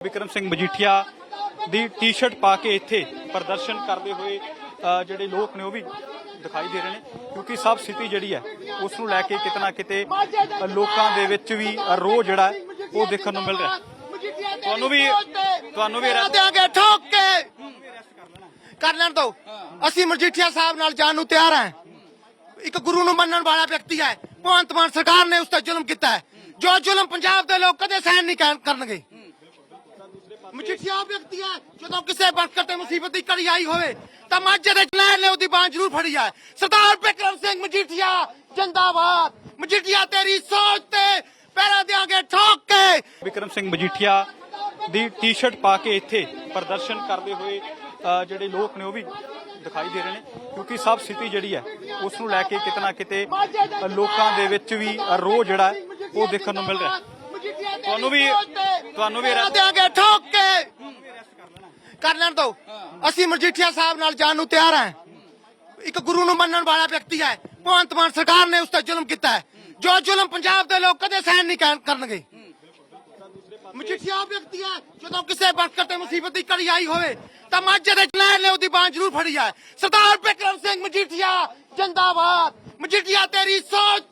ਵਿਕਰਮ ਸਿੰਘ ਮਜੀਠੀਆ ਦੀ ਟੀ-ਸ਼ਰਟ ਪਾ ਕੇ ਇੱਥੇ ਪ੍ਰਦਰਸ਼ਨ ਕਰਦੇ ਹੋਏ ਜਿਹੜੇ ਲੋਕ ਨੇ ਉਹ ਵੀ ਦਿਖਾਈ ਦੇ ਰਹੇ ਨੇ ਕਿਉਂਕਿ ਸਭ ਸਥਿਤੀ ਜਿਹੜੀ ਹੈ ਉਸ ਨੂੰ ਲੈ ਕੇ ਕਿਤੇ ਨਾ ਕਿਤੇ ਲੋਕਾਂ ਦੇ ਵਿੱਚ ਵੀ ਰੋਹ ਜਿਹੜਾ ਉਹ ਦੇਖਣ ਨੂੰ ਮਿਲ ਰਿਹਾ ਤੁਹਾਨੂੰ ਵੀ ਤੁਹਾਨੂੰ ਵੀ ਦਿਆਂਗੇ ਠੋਕ ਕੇ ਕਰ ਲੈਣ ਦੋ। ਅਸੀਂ ਮਜੀਠੀਆ ਸਾਹਿਬ ਨਾਲ ਜਾਣ ਨੂੰ ਤਿਆਰ ਹਾਂ। ਇੱਕ ਗੁਰੂ ਨੂੰ ਮੰਨਣ ਵਾਲਾ ਵਿਅਕਤੀ ਹੈ। ਭਗਵੰਤ ਮਾਨ ਸਰਕਾਰ ਨੇ ਉਸ ਤੇ ਜ਼ੁਲਮ ਕੀਤਾ ਹੈ। ਜੋ ਜ਼ੁਲਮ ਪੰਜਾਬ ਦੇ ਲੋਕ ਕਦੇ ਸਹਿਣ ਨਹੀਂ ਕਰ- ਕਰਨਗੇ। ਮਜੀਠੀਆ ਵਿਅਕਤੀ ਹੈ ਜਦੋਂ ਕਿਸੇ ਵਕਤ ਤੇ ਮੁਸੀਬਤ ਦੀ ਘੜੀ ਆਈ ਹੋਵੇ ਤਾਂ ਮਾਝੇ ਦੇ ਲੈਣ ਨੇ ਉਹਦੀ ਬਾਂਹ ਜ਼ਰੂਰ ਫੜੀ ਹੈ ਸਰਦਾਰ ਬਿਕਰਮ ਸਿੰਘ ਮਜੀਠੀਆ ਜਿੰਦਾਬਾਦ ਮਜੀਠੀਆ ਤੇਰੀ ਸੋਚ ਤੇ ਪੈਰਾਂ ਦਿਆਂਗੇ ਠੋਕ ਕੇ ਵਿਕਰਮ ਸਿੰਘ ਮਜੀਠੀਆ ਦੀ ਟੀ-ਸ਼ਰਟ ਪਾ ਕੇ ਇੱਥੇ ਪ੍ਰਦਰਸ਼ਨ ਕਰਦੇ ਹੋਏ ਜਿਹੜੇ ਲੋਕ ਨੇ ਉਹ ਵੀ ਦਿਖਾਈ ਦੇ ਰਹੇ ਨੇ ਕਿਉਂਕਿ ਸਭ ਸਥਿਤੀ ਜਿਹੜੀ ਹੈ ਉਸ ਨੂੰ ਲੈ ਕੇ ਕਿਤੇ ਨਾ ਕਿਤੇ ਲੋਕਾਂ ਦੇ ਵਿੱਚ ਵੀ ਰੋਹ ਜਿਹੜਾ ਉਹ ਦੇਖਣ ਨੂੰ ਮਿਲ ਰਿਹਾ ਤੁਹਾਨੂੰ ਵੀ ਤੁਹਾਨੂੰ ਵੀ ਦਿਆਂਗੇ ਠੋਕ ਕੇ ਕਰ ਲੈਣ ਦੋ। ਅਸੀਂ ਮਜੀਠੀਆ ਸਾਹਿਬ ਨਾਲ ਜਾਣ ਨੂੰ ਤਿਆਰ ਹਾਂ। ਇੱਕ ਗੁਰੂ ਨੂੰ ਮੰਨਣ ਵਾਲਾ ਵਿਅਕਤੀ ਹੈ। ਭਗਵੰਤ ਮਾਨ ਸਰਕਾਰ ਨੇ ਉਸ ਤੇ ਜ਼ੁਲਮ ਕੀਤਾ ਹੈ। ਜੋ ਜ਼ੁਲਮ ਪੰਜਾਬ ਦੇ ਲੋਕ ਕਦੇ ਸਹਿਣ ਨਹੀਂ ਕਰ- ਕਰਨਗੇ। ਮਜੀਠੀਆ ਵਿਅਕਤੀ ਹੈ। ਜਦੋਂ ਕਿਸੇ ਵਕਤ ਤੇ ਮੁਸੀਬਤ ਦੀ ਘੜੀ ਆਈ ਹੋਵੇ ਤਾਂ ਮਾਝੇ ਦੇ ਲੈਣ ਨੇ ਉਹਦੀ ਬਾਂਹ ਜ਼ਰੂਰ ਫੜੀ ਹੈ। ਸਰਦਾਰ ਬਿਕਰਮ ਸਿੰਘ ਮਜੀਠੀਆ ਜਿੰਦਾਬਾਦ। ਮਜੀਠੀਆ ਤੇਰੀ ਸੋਚ